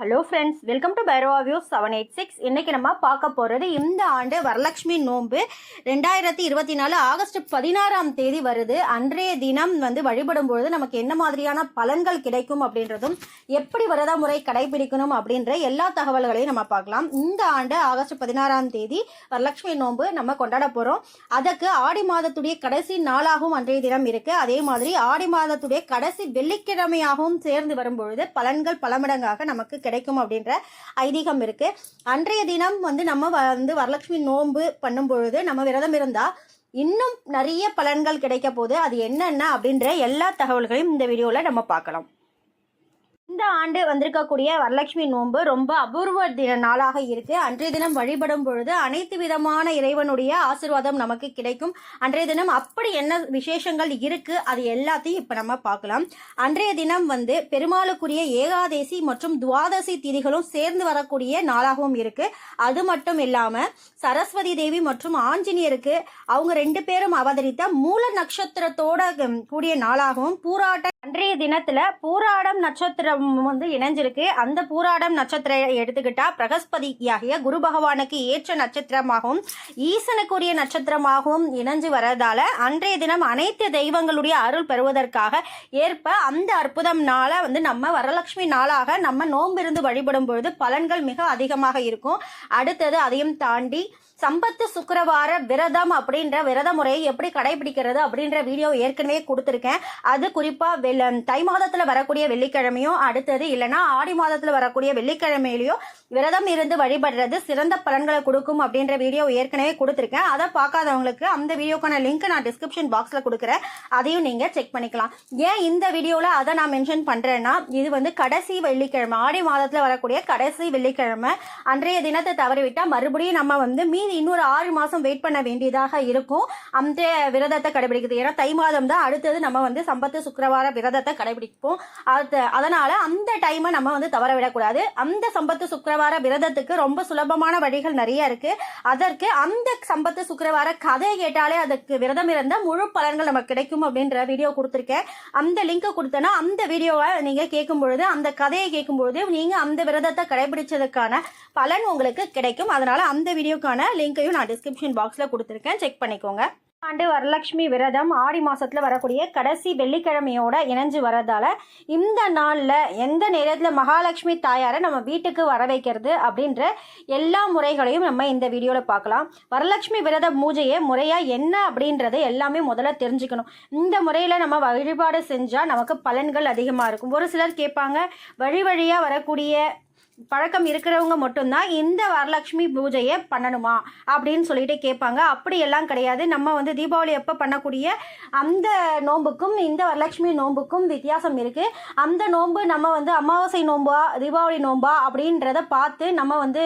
Hello friends welcome to பைரோவா view seven eight six இன்னைக்கு நம்ம பார்க்க போகிறது இந்த ஆண்டு வரலட்சுமி நோன்பு. ரெண்டாயிரத்தி இருபத்தி நாலு ஆகஸ்ட் பதினாறாம் தேதி வருது. அன்றைய தினம் வந்து வழிபடும் பொழுது நமக்கு என்ன மாதிரியான பலன்கள் கிடைக்கும் அப்படின்றதும் எப்படி விரத முறை கடைபிடிக்கணும் அப்படின்ற எல்லா தகவல்களையும் நம்ம பார்க்கலாம். இந்த ஆண்டு ஆகஸ்ட் பதினாறாம் தேதி வரலட்சுமி நோன்பு நம்ம கொண்டாட போகிறோம் அதற்கு ஆடி மாதத்துடைய கடைசி நாளாகவும் அன்றைய தினம் இருக்குது அதே மாதிரி ஆடி மாதத்துடைய கடைசி வெள்ளிக்கிழமையாகவும் சேர்ந்து வரும்பொழுது பலன்கள் பல மடங்காக நமக்கு கிடைக்கும் அப்படின்ற ஐதீகம் இருக்குது அன்றைய தினம் வந்து நம்ம வந்து வரலட்சுமி நோன்பு பண்ணும் பொழுது நம்ம விரதம் இருந்தால் இன்னும் நிறைய பலன்கள் கிடைக்க போகுது. அது என்னென்ன அப்படின்ற எல்லா தகவல்களையும் இந்த வீடியோவில் நம்ம பார்க்கலாம். இந்த ஆண்டு வந்திருக்கக்கூடிய வரலட்சுமி நோன்பு ரொம்ப அபூர்வ தின நாளாக இருக்கு. அன்றைய தினம் வழிபடும் பொழுது அனைத்து விதமான இறைவனுடைய ஆசீர்வாதம் நமக்கு கிடைக்கும். அன்றைய தினம் அப்படி என்ன விசேஷங்கள் இருக்கு அது எல்லாத்தையும் இப்ப நம்ம பார்க்கலாம். அன்றைய தினம் வந்து பெருமாளுக்குரிய ஏகாதேசி மற்றும் துவாதசி திதிகளும் சேர்ந்து வரக்கூடிய நாளாகவும் இருக்கு. அது மட்டும் இல்லாம சரஸ்வதி தேவி மற்றும் ஆஞ்சநேயருக்கு அவங்க ரெண்டு பேரும் அவதரித்த மூல நட்சத்திரத்தோட கூடிய நாளாகவும் பூராட்ட அன்றைய தினத்துல பூராடம் நட்சத்திரம் வந்து இணைஞ்சிருக்கு. அந்த பூராடம் நட்சத்திரம் எடுத்துக்கிட்டா பிரகஸ்பதியாகிய குரு பகவானுக்கு ஏற்ற நட்சத்திரமாகவும் ஈசனுக்குரிய நட்சத்திரமாகவும் இணைஞ்சு வரதால அன்றைய தினம் அனைத்து தெய்வங்களுடைய அருள் பெறுவதற்காக ஏற்ப அந்த அற்புதம் நாளை வந்து நம்ம வரலட்சுமி நாளாக நம்ம நோம்பிருந்து வழிபடும் பொழுது பலன்கள் மிக அதிகமாக இருக்கும். அடுத்தது அதையும் தாண்டி சம்பத்து சுக்கரவார விரதம் அப்படின்ற விரத முறையை எப்படி கடைபிடிக்கிறது அப்படின்ற வீடியோ ஏற்கனவே கொடுத்துருக்கேன். அது குறிப்பா வெள்ள தை மாதத்துல வரக்கூடிய வெள்ளிக்கிழமையும் அடுத்தது இல்லைன்னா ஆடி மாதத்துல வரக்கூடிய வெள்ளிக்கிழமையிலையும் விரதம் இருந்து வழிபடுறது சிறந்த பலன்களை கொடுக்கும் அப்படின்ற வீடியோ ஏற்கனவே கொடுத்துருக்கேன். அதை பார்க்காதவங்களுக்கு அந்த வீடியோக்கான லிங்க் நான் டிஸ்கிரிப்ஷன் பாக்ஸ்ல கொடுக்குறேன். அதையும் நீங்க செக் பண்ணிக்கலாம். ஏன் இந்த வீடியோல அதை நான் மென்ஷன் பண்றேன்னா இது வந்து கடைசி வெள்ளிக்கிழமை ஆடி மாதத்துல வரக்கூடிய கடைசி வெள்ளிக்கிழமை அன்றைய தினத்தை தவறிவிட்டா மறுபடியும் நம்ம வந்து மீதி இன்னொரு ஆறு மாதம் வெயிட் பண்ண வேண்டியதாக இருக்கும். அந்த விரதத்தை கடைபிடிக்கிறது ஏன்னா தை மாதம் தான் அடுத்தது நம்ம வந்து சம்பத்து சுக்கரவார விரதத்தை கடைபிடிப்போம். அது அதனால் அந்த டைமை நம்ம வந்து தவற விடக்கூடாது. அந்த சம்பத்து சுக்கரவார விரதத்துக்கு ரொம்ப சுலபமான வழிகள் நிறைய இருக்குது அதற்கு அந்த சம்பத்து சுக்கரவார கதை கேட்டாலே அதுக்கு விரதம் இருந்த முழு பலன்கள் நமக்கு கிடைக்கும் அப்படின்ற வீடியோ கொடுத்துருக்கேன். அந்த லிங்கை கொடுத்தேன்னா அந்த வீடியோவை நீங்கள் கேட்கும் பொழுது அந்த கதையை கேட்கும் பொழுது நீங்கள் அந்த விரதத்தை கடைபிடிச்சதுக்கான பலன் உங்களுக்கு கிடைக்கும். அதனால் அந்த வீடியோக்கான லிங்கையும் நான் டிஸ்கிரிப்ஷன் பாக்ஸில் கொடுத்துருக்கேன். செக் பண்ணிக்கோங்க. ஆண்டு வரலட்சுமி விரதம் ஆடி மாதத்தில் வரக்கூடிய கடைசி வெள்ளிக்கிழமையோட இணைஞ்சு வரதால இந்த நாளில் எந்த நேரத்தில் மகாலட்சுமி தாயாரை நம்ம வீட்டுக்கு வர வைக்கிறது அப்படின்ற எல்லா முறைகளையும் நம்ம இந்த வீடியோவில் பார்க்கலாம். வரலட்சுமி விரத பூஜையை முறையாக என்ன அப்படின்றத எல்லாமே முதல்ல தெரிஞ்சுக்கணும். இந்த முறையில் நம்ம வழிபாடு செஞ்சால் நமக்கு பலன்கள் அதிகமாக இருக்கும். ஒரு சிலர் கேட்பாங்க வழி வழியாக வரக்கூடிய பழக்கம் இருக்கிறவங்க மட்டும்தான் இந்த வரலட்சுமி பூஜையை பண்ணணுமா அப்படின்னு சொல்லிட்டு கேட்பாங்க. அப்படியெல்லாம் கிடையாது. நம்ம வந்து தீபாவளி எப்போ பண்ணக்கூடிய அந்த நோன்புக்கும் இந்த வரலட்சுமி நோன்புக்கும் வித்தியாசம் இருக்குது அந்த நோன்பு நம்ம வந்து அமாவாசை நோன்பா தீபாவளி நோன்பா அப்படின்றத பார்த்து நம்ம வந்து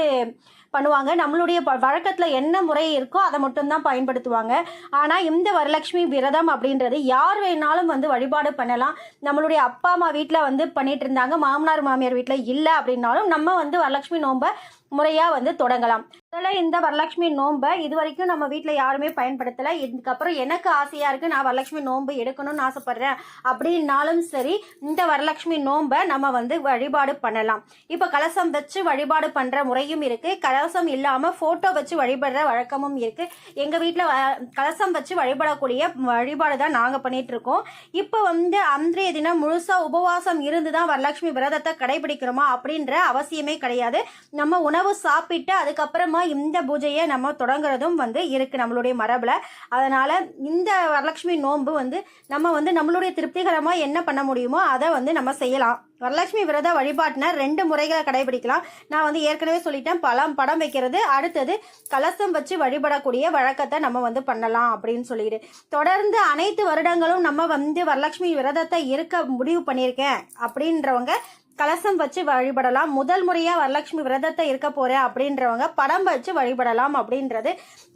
பண்ணுவாங்க. நம்மளுடைய ப வழக்கத்தில் என்ன முறை இருக்கோ அதை மட்டும்தான் பயன்படுத்துவாங்க. ஆனால் இந்த வரலட்சுமி விரதம் அப்படின்றது யார் வேணாலும் வந்து வழிபாடு பண்ணலாம். நம்மளுடைய அப்பா அம்மா வீட்டில் வந்து பண்ணிட்டு இருந்தாங்க. மாமனார் மாமியார் வீட்டில் இல்லை அப்படின்னாலும் நம்ம வந்து வரலட்சுமி நோன்பை முறையாக வந்து தொடங்கலாம். முதல்ல இந்த வரலட்சுமி நோன்பை இது வரைக்கும் நம்ம வீட்டில் யாருமே பயன்படுத்தலை. இதுக்கப்புறம் எனக்கு ஆசையாக இருக்குது நான் வரலட்சுமி நோன்பு எடுக்கணும்னு ஆசைப்பட்றேன். அப்படின்னாலும் சரி இந்த வரலட்சுமி நோன்பை நம்ம வந்து வழிபாடு பண்ணலாம். இப்போ கலசம் வச்சு வழிபாடு பண்ணுற முறையும் இருக்குது கலசம் இல்லாமல் ஃபோட்டோ வச்சு வழிபடுற வழக்கமும் இருக்குது எங்கள் வீட்டில் கலசம் வச்சு வழிபடக்கூடிய வழிபாடு தான் நாங்கள் பண்ணிகிட்ருக்கோம் இப்போ வந்து அன்றைய தினம் முழுசாக உபவாசம் இருந்து தான் வரலட்சுமி விரதத்தை கடைபிடிக்கிறோமா அப்படின்ற அவசியமே கிடையாது. நம்ம உணவு சாப்பிட்டு அதுக்கப்புறமா இந்த பூஜையை நம்ம தொடங்குறதும் வந்து இருக்குது நம்மளுடைய மரபில். அதனால் இந்த வரலட்சுமி நோன்பு வந்து நம்ம வந்து நம்மளுடைய திருப்திகரமாக என்ன பண்ண முடியுமோ அதை வந்து நம்ம செய்யலாம். வரலட்சுமி விரத வழிபாட்டின ரெண்டு முறைகளை கடைபிடிக்கலாம். நான் வந்து ஏற்கனவே சொல்லிட்டேன் பழம் படம் வைக்கிறது. அடுத்தது கலசம் வச்சு வழிபடக்கூடிய வழக்கத்தை நம்ம வந்து பண்ணலாம் அப்படின்னு சொல்லிடு. தொடர்ந்து அனைத்து வருடங்களும் நம்ம வந்து வரலட்சுமி விரதத்தை இருக்க முடிவு பண்ணியிருக்கேன் அப்படின்றவங்க கலசம் வச்சு வழிபடலாம். முதல் முறையாக வரலட்சுமி விரதத்தை இருக்க போகிறேன் அப்படின்றவங்க படம் வச்சு வழிபடலாம் அப்படின்றது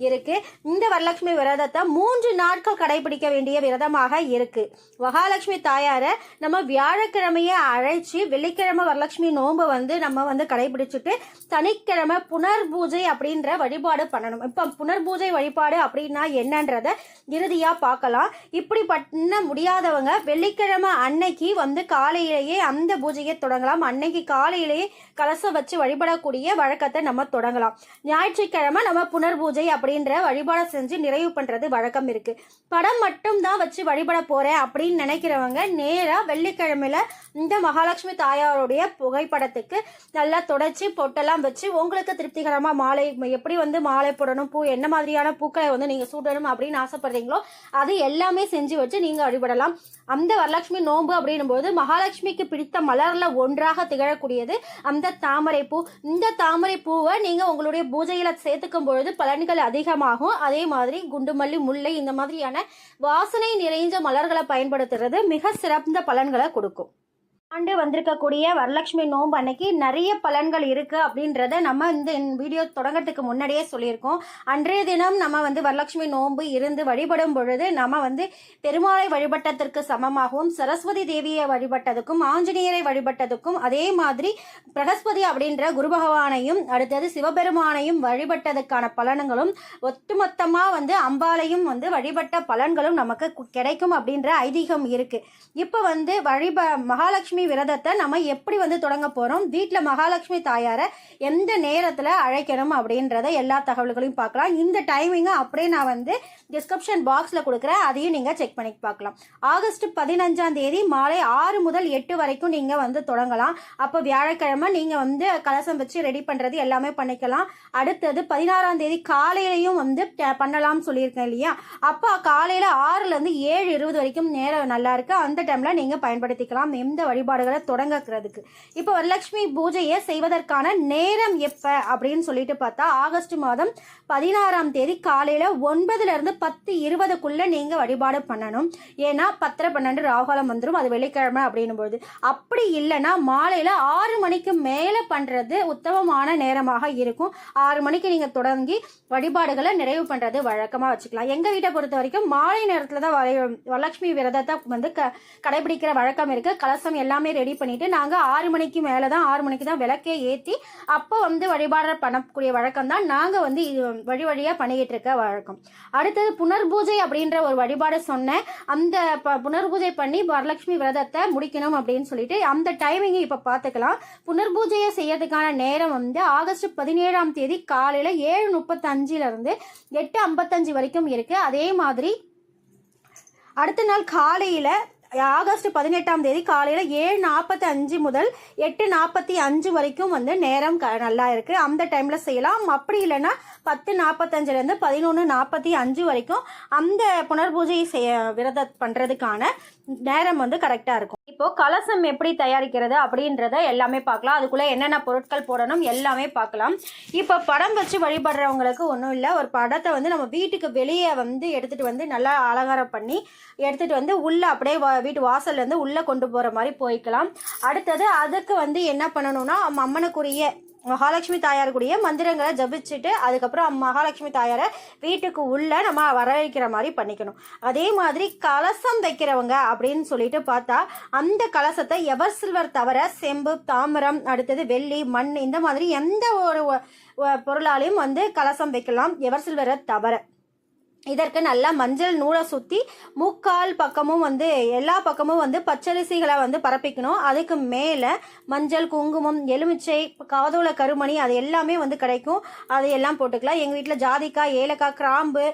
இருக்கு. இந்த வரலட்சுமி விரதத்தை மூன்று நாட்கள் கடைபிடிக்க வேண்டிய விரதமாக இருக்கு. மகாலட்சுமி தாயாரை நம்ம வியாழக்கிழமையே அழைச்சி வெள்ளிக்கிழமை வரலட்சுமி நோன்பை வந்து நம்ம வந்து கடைபிடிச்சிட்டு சனிக்கிழமை புனர் பூஜை அப்படின்ற வழிபாடு பண்ணணும். இப்போ புனர் பூஜை வழிபாடு அப்படின்னா என்னன்றத இறுதியாக பார்க்கலாம். இப்படி பண்ண முடியாதவங்க வெள்ளிக்கிழமை அன்னைக்கு வந்து காலையிலேயே அந்த பூஜையை தொடங்கலாம். அன்னைக்கு காலையிலேயே கலசம் வச்சு வழிபடக்கூடிய வழக்கத்தை நம்ம தொடங்கலாம். ஞாயிற்றுக்கிழமை நம்ம புனர் பூஜை அப்படின்ற வழிபாடை செஞ்சு நிறைவு பண்ணுறது வழக்கம் இருக்குது படம் மட்டும் தான் வச்சு வழிபட போகிறேன் அப்படின்னு நினைக்கிறவங்க நேராக வெள்ளிக்கிழமையில் இந்த மகாலட்சுமி தாயாருடைய புகைப்படத்துக்கு நல்லா தொடச்சி பொட்டெல்லாம் வச்சு உங்களுக்கு திருப்திகரமாக மாலை எப்படி வந்து மாலை போடணும் பூ என்ன மாதிரியான பூக்களை வந்து நீங்கள் சூடணும் அப்படின்னு ஆசைப்படுறீங்களோ அது எல்லாமே செஞ்சு வச்சு நீங்கள் வழிபடலாம். அந்த வரலட்சுமி நோன்பு அப்படின்னும் போது மகாலட்சுமிக்கு பிடித்த மலரில் ஒன்றாக திகழக்கூடியது அந்த தாமரை பூ. இந்த தாமரை பூவை நீங்கள் உங்களுடைய பூஜையில் சேர்த்துக்கும் பொழுது பலன்கள் அதிகமாகும். அதே மாதிரி குண்டுமல்லி முல்லை இந்த மாதிரியான வாசனை நிறைந்த மலர்களை பயன்படுத்துறது மிக சிறந்த பலன்களை கொடுக்கும். ஆண்டு வந்திருக்கக்கூடிய வரலட்சுமி நோன்பு அன்னைக்கு நிறைய பலன்கள் இருக்குது அப்படின்றத நம்ம இந்த வீடியோ தொடங்கிறதுக்கு முன்னாடியே சொல்லியிருக்கோம். அன்றைய தினம் நம்ம வந்து வரலட்சுமி நோன்பு இருந்து வழிபடும் பொழுது நம்ம வந்து பெருமாளை வழிபட்டதற்கு சமமாகவும் சரஸ்வதி தேவியை வழிபட்டதுக்கும் ஆஞ்சநேயரை வழிபட்டதுக்கும் அதே மாதிரி பிரகஸ்பதி அப்படின்ற குரு பகவானையும் அடுத்தது சிவபெருமானையும் வழிபட்டதுக்கான பலன்களும் ஒட்டுமொத்தமாக வந்து அம்பாளையும் வந்து வழிபட்ட பலன்களும் நமக்கு கிடைக்கும் அப்படின்ற ஐதீகம் இருக்குது இப்போ வந்து வழிப மகாலட்சுமி விரதத்தை நம்ம எப்படி வந்து தொடங்க போகிறோம் வீட்டில் மகாலட்சுமி தாயாரை எந்த நேரத்தில் அழைக்கணும் அப்படின்றத எல்லா தகவல்களையும் பார்க்கலாம். இந்த டைமிங்கை அப்படியே நான் வந்து டிஸ்கிரிப்ஷன் பாக்ஸில் கொடுக்குறேன் அதையும் நீங்கள் செக் பண்ணி பார்க்கலாம். ஆகஸ்ட் பதினஞ்சாம் தேதி மாலை ஆறு முதல் எட்டு வரைக்கும் நீங்கள் வந்து தொடங்கலாம். அப்போ வியாழக்கிழமை நீங்கள் வந்து கலசம் வச்சு ரெடி பண்ணுறது எல்லாமே பண்ணிக்கலாம். அடுத்தது பதினாறாம் தேதி காலையிலையும் வந்து பண்ணலாம்னு சொல்லியிருக்கேன் இல்லையா? அப்போ காலையில் ஆறுலேருந்து ஏழு இருபது வரைக்கும் நேரம் நல்லா இருக்கு. அந்த டைமில் நீங்கள் பயன்படுத்திக்கலாம். எந்த வழிபாடுகளை தொடங்கக்கிறதுக்கு இப்போ வரலட்சுமி பூஜையை செய்வதற்கான நேரம் எப்போ அப்படின்னு சொல்லிட்டு பார்த்தா ஆகஸ்ட் மாதம் பதினாறாம் தேதி காலையில் ஒன்பதுலேருந்து பத்து இருபதுக்குள்ளே நீங்கள் வழிபாடு பண்ணணும். ஏன்னா பத்தரை பன்னெண்டு ராகுகாலம் வந்துடும் அது வெள்ளிக்கிழமை அப்படின்னும் பொழுது அப்படி இல்லைன்னா மாலையில் ஆறு மணிக்கு மேலே பண்ணுறது உத்தமமான நேரமாக இருக்கும். ஆறு மணிக்கு நீங்கள் தொடங்கி வழிபாடுகளை நிறைவு பண்ணுறது வழக்கமாக வச்சுக்கலாம். எங்கள் வீட்டை பொறுத்த வரைக்கும் மாலை நேரத்தில் தான் வரை- வரலட்சுமி விரதத்தை வந்து க கடைபிடிக்கிற வழக்கம் இருக்குது கலசம் எல்லாமே ரெடி பண்ணிட்டு நாங்கள் ஆறு மணிக்கு மேலே தான் ஆறு மணிக்கு தான் விளக்கே ஏற்றி அப்போ வந்து வழிபாடு பண்ணக்கூடிய வழக்கம் தான் நாங்கள் வந்து இது வழி வழியாக பண்ணிக்கிட்டு இருக்க வழக்கம். அடுத்தது புனர்பூஜை அப்படின்ற ஒரு வழிபாடு சொன்னேன் அந்த ப- புனர்பூஜை பண்ணி வரலட்சுமி விரதத்தை முடிக்கணும் அப்படின்னு சொல்லிட்டு அந்த டைமிங்கை இப்போ பார்த்துக்கலாம் புனர்பூஜையை செய்யறதுக்கான நேரம் வந்து ஆகஸ்ட் பதினேழாம் தேதி காலையில் ஏழு முப்பத்தஞ்சிலிருந்து எட்டு ஐம்பத்தஞ்சு வரைக்கும் இருக்குது அதே மாதிரி அடுத்த நாள் காலையில் ஆகஸ்ட் பதினெட்டாம் தேதி காலையில் ஏழு நாற்பத்தி அஞ்சு முதல் எட்டு நாற்பத்தி அஞ்சு வரைக்கும் வந்து நேரம் க நல்லா இருக்குது அந்த டைமில் செய்யலாம். அப்படி இல்லைன்னா பத்து நாற்பத்தஞ்சிலேருந்து பதினொன்று நாற்பத்தி அஞ்சு வரைக்கும் அந்த புனர்பூஜை செய்ய விரத பண்ணுறதுக்கான நேரம் வந்து கரெக்டாக இருக்கும். இப்போ கலசம் எப்படி தயாரிக்கிறது அப்படின்றத எல்லாமே பார்க்கலாம். அதுக்குள்ளே என்னென்ன பொருட்கள் போடணும் எல்லாமே பார்க்கலாம். இப்போ படம் வச்சு வழிபடுறவங்களுக்கு ஒன்றும் இல்லை. ஒரு படத்தை வந்து நம்ம வீட்டுக்கு வெளியே வந்து எடுத்துகிட்டு வந்து நல்லா அலங்காரம் பண்ணி எடுத்துகிட்டு வந்து உள்ளே அப்படியே வா- வீட்டு வாசல்ல இருந்து உள்ளே கொண்டு போகிற மாதிரி போய்க்கலாம். அடுத்தது அதுக்கு வந்து என்ன பண்ணணும்னா அம்மனுக்குரிய மகாலட்சுமி தாயாருக்குரிய மந்திரங்களை ஜபிச்சுட்டு அதுக்கப்புறம் மகாலட்சுமி தாயாரை வீட்டுக்கு உள்ளே நம்ம வரவேற்கிற மாதிரி பண்ணிக்கணும். அதே மாதிரி கலசம் வைக்கிறவங்க அப்படின்னு சொல்லிட்டு பார்த்தா அந்த கலசத்தை எவர் சில்வர் தவிர செம்பு தாமரம் அடுத்தது வெள்ளி மண் இந்த மாதிரி எந்த ஒரு பொருளாலையும் வந்து கலசம் வைக்கலாம் எவர் சில்வரை தவிர. இதற்கு நல்லா மஞ்சள் நூலை சுற்றி முக்கால் பக்கமும் வந்து எல்லா பக்கமும் வந்து பச்சரிசிகளை வந்து பரப்பிக்கணும். அதுக்கு மேலே மஞ்சள் குங்குமம் எலுமிச்சை காதோல கருமணி அது எல்லாமே வந்து கிடைக்கும். அது எல்லாம் போட்டுக்கலாம். எங்கள் வீட்டில் ஜாதிக்காய் ஏலக்காய் கிராம்பு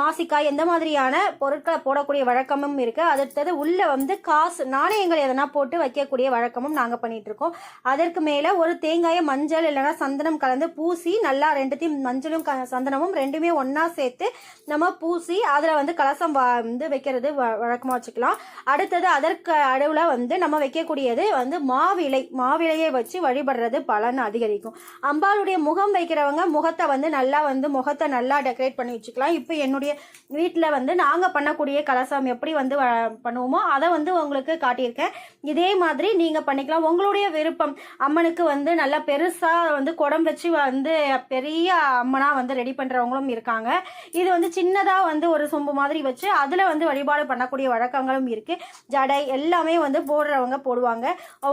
மாசிக்காய் எந்த மாதிரியான பொருட்களை போடக்கூடிய வழக்கமும் இருக்குது அடுத்தது உள்ளே வந்து காசு நாணயங்கள் எதனா போட்டு வைக்கக்கூடிய வழக்கமும் நாங்கள் பண்ணிகிட்ருக்கோம் அதற்கு மேலே ஒரு தேங்காயை மஞ்சள் இல்லைன்னா சந்தனம் கலந்து பூசி நல்லா ரெண்டுத்தையும் மஞ்சளும் க சந்தனமும் ரெண்டுமே ஒன்றா சேர்த்து நம்ம பூசி அதில் வந்து கலசம் வா வந்து வைக்கிறது வ- வச்சுக்கலாம். அடுத்தது அதற்கு அடுவில் வந்து நம்ம வைக்கக்கூடியது வந்து மாவிலை மாவிலையை வச்சு வழிபடுறது பலன் அதிகரிக்கும். அம்பாளுடைய முகம் வைக்கிறவங்க முகத்தை வந்து நல்லா வந்து முகத்தை நல்லா டெக்கரேட் பண்ணி வச்சுக்கலாம். இப்போ என்னுடைய வீட்டில் வந்து நாங்கள் பண்ணக்கூடிய கலசம் எப்படி வந்து வ- பண்ணுவோமோ அதை வந்து உங்களுக்கு காட்டியிருக்கேன். இதே மாதிரி நீங்கள் பண்ணிக்கலாம். உங்களுடைய விருப்பம் அம்மனுக்கு வந்து நல்லா பெருசாக வந்து குடம் வச்சு வந்து பெரிய அம்மனாக வந்து ரெடி பண்ணுறவங்களும் இருக்காங்க. இது வந்து சின்ன சின்னதாக வந்து ஒரு சொம்பு மாதிரி வச்சு அதில் வந்து வழிபாடு பண்ணக்கூடிய வழக்கங்களும் இருக்குது ஜடை எல்லாமே வந்து போடுறவங்க போடுவாங்க.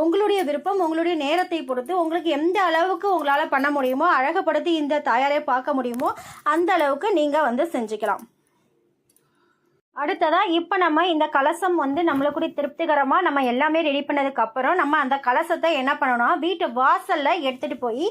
உங்களுடைய விருப்பம் உங்களுடைய நேரத்தை பொறுத்து உங்களுக்கு எந்த அளவுக்கு உங்களால் பண்ண முடியுமோ அழகப்படுத்தி இந்த தாயாரை பார்க்க முடியுமோ அந்த அளவுக்கு நீங்கள் வந்து செஞ்சுக்கலாம். அடுத்ததாக இப்போ நம்ம இந்த கலசம் வந்து நம்மளுக்குடைய திருப்திகரமாக நம்ம எல்லாமே ரெடி பண்ணதுக்கப்புறம் நம்ம அந்த கலசத்தை என்ன பண்ணணும்? வீட்டு வாசலில் எடுத்துகிட்டு போய்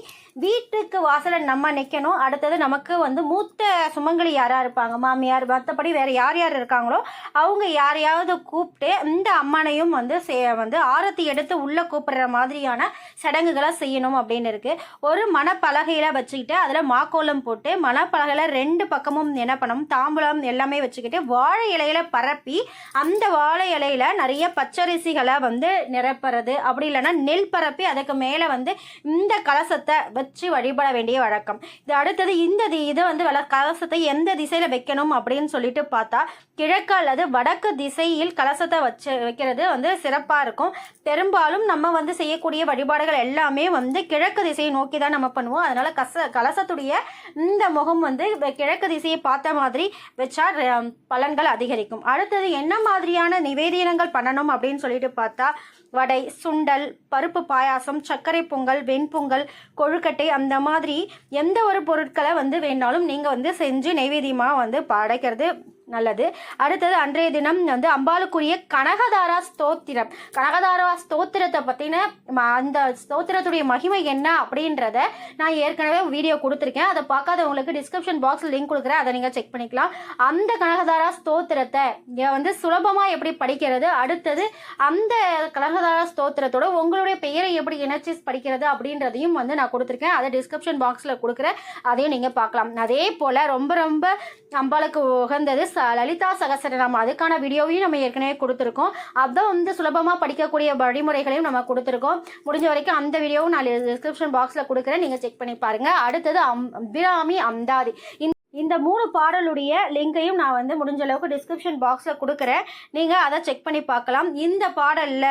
வீட்டுக்கு வாசலில் நம்ம நிற்கணும் அடுத்தது நமக்கு வந்து மூத்த சுமங்கலி யாராக இருப்பாங்க? மாமியார் மற்றபடி வேறு யார் யார் இருக்காங்களோ அவங்க யாரையாவது கூப்பிட்டு இந்த அம்மனையும் வந்து சே வந்து ஆரத்தி எடுத்து உள்ளே கூப்பிடுற மாதிரியான சடங்குகளை செய்யணும் அப்படின்னு இருக்குது ஒரு மணப்பலகையில் வச்சுக்கிட்டு அதில் மாக்கோலம் போட்டு மணப்பலகையில் ரெண்டு பக்கமும் என்ன பண்ணணும்? தாம்பூலம் எல்லாமே வச்சுக்கிட்டு வாழை இலையில பரப்பி அந்த வாழை இலையில நிறைய பச்சரிசிகளை வந்து நிரப்புறது. அப்படி இல்லைன்னா நெல் பரப்பி அதுக்கு மேலே வந்து இந்த கலசத்தை வச்சு வழிபட வேண்டிய வழக்கம். இது அடுத்தது இந்த தி- இதை வந்து வள கலசத்தை எந்த திசையில் வைக்கணும் அப்படின்னு சொல்லிட்டு பார்த்தா கிழக்கு அல்லது வடக்கு திசையில் கலசத்தை வச்சு வைக்கிறது வந்து சிறப்பாக இருக்கும். பெரும்பாலும் நம்ம வந்து செய்யக்கூடிய வழிபாடுகள் எல்லாமே வந்து கிழக்கு திசையை நோக்கி தான் நம்ம பண்ணுவோம். அதனால கச கலசத்துடைய இந்த முகம் வந்து கிழக்கு திசையை பார்த்த மாதிரி வச்சா பலன்கள் அதிகம் அதிகரிக்கும். அடுத்தது என்ன மாதிரியான நிவேதினங்கள் பண்ணணும் அப்படின்னு சொல்லிட்டு பார்த்தா வடை சுண்டல் பருப்பு பாயாசம் சர்க்கரை பொங்கல் வெண்பொங்கல் கொழுக்கட்டை அந்த மாதிரி எந்த ஒரு பொருட்களை வந்து வேணாலும் நீங்கள் வந்து செஞ்சு நைவேத்தியமாக வந்து படைக்கிறது நல்லது. அடுத்தது அன்றைய தினம் வந்து அம்பாளுக்குரிய கனகதாரா ஸ்தோத்திரம். கனகதாரா ஸ்தோத்திரத்தை பற்றின அந்த ஸ்தோத்திரத்துடைய மகிமை என்ன அப்படின்றத நான் ஏற்கனவே வீடியோ கொடுத்துருக்கேன். அதை பார்க்காதவங்களுக்கு டிஸ்கிரிப்ஷன் பாக்ஸில் லிங்க் கொடுக்குறேன். அதை நீங்கள் செக் பண்ணிக்கலாம். அந்த கனகதாரா ஸ்தோத்திரத்தை வந்து சுலபமாக எப்படி படிக்கிறது? அடுத்தது அந்த கனகதாரா ஸ்தோத்திரத்தோட உங்களுடைய பெயரை எப்படி இணைச்சி படிக்கிறது அப்படின்றதையும் வந்து நான் கொடுத்துருக்கேன். அதை டிஸ்கிரிப்ஷன் பாக்ஸில் கொடுக்குறேன். அதையும் நீங்கள் பார்க்கலாம். அதே போல் ரொம்ப ரொம்ப அம்பாளுக்கு உகந்தது லலிதா சகசரநாமம் அதுக்கான வீடியோவையும் நம்ம ஏற்கனவே கொடுத்துருக்கோம். அதான் வந்து சுலபமாக படிக்கக்கூடிய வழிமுறைகளையும் நம்ம கொடுத்துருக்கோம். முடிஞ்ச வரைக்கும் அந்த வீடியோவும் நான் டிஸ்கிரிப்ஷன் பாக்ஸில் கொடுக்குறேன். நீங்கள் செக் பண்ணி பாருங்கள் அடுத்தது அம் அபிராமி அம்தாதி. இந்த இந்த மூணு பாடலுடைய லிங்கையும் நான் வந்து முடிஞ்ச அளவுக்கு டிஸ்கிரிப்ஷன் பாக்ஸில் கொடுக்குறேன். நீங்கள் அதை செக் பண்ணி பார்க்கலாம். இந்த பாடலில்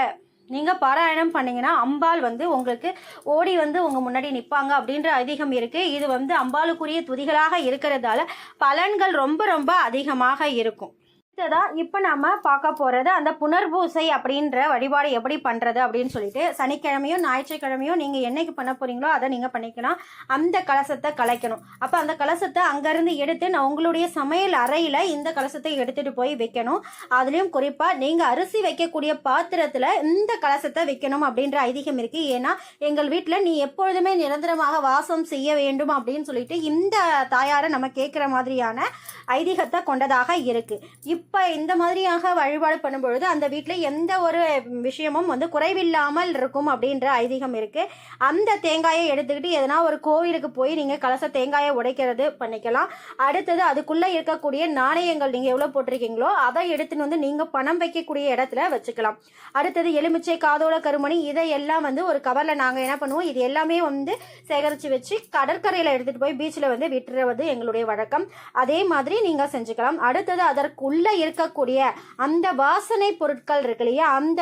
நீங்கள் பாராயணம் பண்ணீங்கன்னா அம்பாள் வந்து உங்களுக்கு ஓடி வந்து உங்கள் முன்னாடி நிற்பாங்க அப்படின்ற ஐதீகம் இருக்குது இது வந்து அம்பாளுக்குரிய துதிகளாக இருக்கிறதால பலன்கள் ரொம்ப ரொம்ப அதிகமாக இருக்கும். அடுத்ததா இப்போ நம்ம பார்க்க போகிறது அந்த புனர்பூசை அப்படின்ற வழிபாடு எப்படி பண்ணுறது அப்படின்னு சொல்லிட்டு சனிக்கிழமையும் ஞாயிற்றுக்கிழமையும் நீங்கள் என்னைக்கு பண்ண போகிறீங்களோ அதை நீங்கள் பண்ணிக்கலாம். அந்த கலசத்தை கலைக்கணும். அப்போ அந்த கலசத்தை அங்கேருந்து எடுத்து நான் உங்களுடைய சமையல் அறையில் இந்த கலசத்தை எடுத்துகிட்டு போய் வைக்கணும். அதுலேயும் குறிப்பாக நீங்கள் அரிசி வைக்கக்கூடிய பாத்திரத்தில் இந்த கலசத்தை வைக்கணும் அப்படின்ற ஐதீகம் இருக்குது ஏன்னா எங்கள் வீட்டில் நீ எப்பொழுதுமே நிரந்தரமாக வாசம் செய்ய வேண்டும் அப்படின்னு சொல்லிட்டு இந்த தாயாரை நம்ம கேட்குற மாதிரியான ஐதீகத்தை கொண்டதாக இருக்குது இப் இப்போ இந்த மாதிரியாக வழிபாடு பண்ணும்பொழுது அந்த வீட்டில் எந்த ஒரு விஷயமும் வந்து குறைவில்லாமல் இருக்கும் அப்படின்ற ஐதீகம் இருக்குது அந்த தேங்காயை எடுத்துக்கிட்டு எதனா ஒரு கோவிலுக்கு போய் நீங்கள் கலச தேங்காயை உடைக்கிறது பண்ணிக்கலாம். அடுத்தது அதுக்குள்ளே இருக்கக்கூடிய நாணயங்கள் நீங்கள் எவ்வளோ போட்டிருக்கீங்களோ அதை எடுத்துன்னு வந்து நீங்கள் பணம் வைக்கக்கூடிய இடத்துல வச்சுக்கலாம். அடுத்தது எலுமிச்சை காதோட கருமணி இதையெல்லாம் வந்து ஒரு கவரில் நாங்கள் என்ன பண்ணுவோம்? இது எல்லாமே வந்து சேகரித்து வச்சு கடற்கரையில் எடுத்துகிட்டு போய் பீச்சில் வந்து விட்டுறது எங்களுடைய வழக்கம். அதே மாதிரி நீங்கள் செஞ்சுக்கலாம். அடுத்தது அதற்குள்ளே இருக்கக்கூடிய அந்த வாசனை பொருட்கள் இருக்கு இல்லையா? அந்த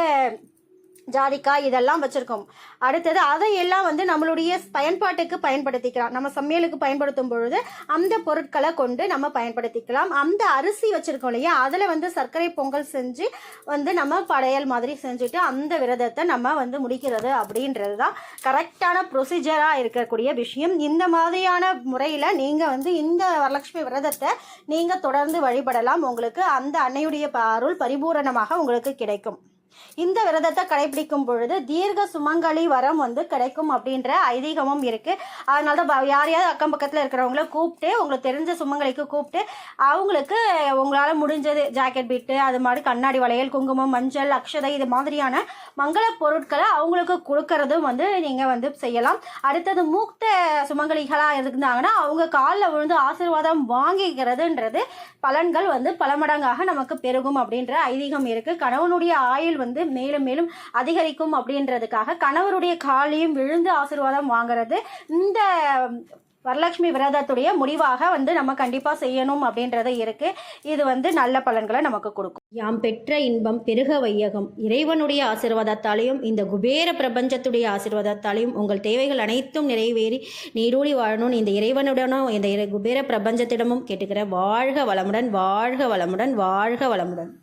ஜாதிக்காய் இதெல்லாம் வச்சுருக்கோம். அடுத்தது அதையெல்லாம் வந்து நம்மளுடைய பயன்பாட்டுக்கு பயன்படுத்திக்கலாம். நம்ம சமையலுக்கு பயன்படுத்தும் பொழுது அந்த பொருட்களை கொண்டு நம்ம பயன்படுத்திக்கலாம். அந்த அரிசி வச்சுருக்கோம் இல்லையா? அதில் வந்து சர்க்கரை பொங்கல் செஞ்சு வந்து நம்ம படையல் மாதிரி செஞ்சுட்டு அந்த விரதத்தை நம்ம வந்து முடிக்கிறது அப்படின்றது தான் கரெக்டான ப்ரொசீஜராக இருக்கக்கூடிய விஷயம். இந்த மாதிரியான முறையில் நீங்கள் வந்து இந்த வரலட்சுமி விரதத்தை நீங்கள் தொடர்ந்து வழிபடலாம். உங்களுக்கு அந்த அன்னையுடைய ப- அருள் பரிபூரணமாக உங்களுக்கு கிடைக்கும். இந்த விரதத்தை கடைபிடிக்கும் பொழுது தீர்க்க சுமங்கலி வரம் வந்து கிடைக்கும் அப்படின்ற ஐதீகமும் இருக்குது அதனால தான் யாரையாவது அக்கம் பக்கத்தில் இருக்கிறவங்கள கூப்பிட்டு உங்களுக்கு தெரிஞ்ச சுமங்கலிக்கு கூப்பிட்டு அவங்களுக்கு உங்களால் முடிஞ்சது ஜாக்கெட் பீட்டு அது மாதிரி கண்ணாடி வளையல் குங்குமம் மஞ்சள் அக்ஷதை இது மாதிரியான மங்கள பொருட்களை அவங்களுக்கு கொடுக்கறதும் வந்து நீங்கள் வந்து செய்யலாம். அடுத்தது மூக்த சுமங்கலிகளாக இருந்தாங்கன்னா அவங்க காலில் விழுந்து ஆசீர்வாதம் வாங்கிக்கிறதுன்றது பலன்கள் வந்து பல மடங்காக நமக்கு பெருகும் அப்படின்ற ஐதீகம் இருக்குது கணவனுடைய ஆயுள் வந்து மேலும் மேலும் அதிகரிக்கும் அப்படின்றதுக்காக கணவருடைய காலையும் விழுந்து ஆசீர்வாதம் வாங்குறது இந்த வரலட்சுமி விரதத்துடைய முடிவாக வந்து நம்ம கண்டிப்பாக செய்யணும் அப்படின்றது இருக்கு. இது வந்து நல்ல பலன்களை நமக்கு கொடுக்கும். யாம் பெற்ற இன்பம் பெருக வையகம். இறைவனுடைய ஆசீர்வாதத்தாலையும் இந்த குபேர பிரபஞ்சத்துடைய ஆசீர்வாதத்தாலையும் உங்கள் தேவைகள் அனைத்தும் நிறைவேறி நீரூழி வாழணும் இந்த இறைவனுடனும் இந்த குபேர பிரபஞ்சத்திடமும் கேட்டுக்கிற வாழ்க வளமுடன் வாழ்க வளமுடன் வாழ்க வளமுடன்.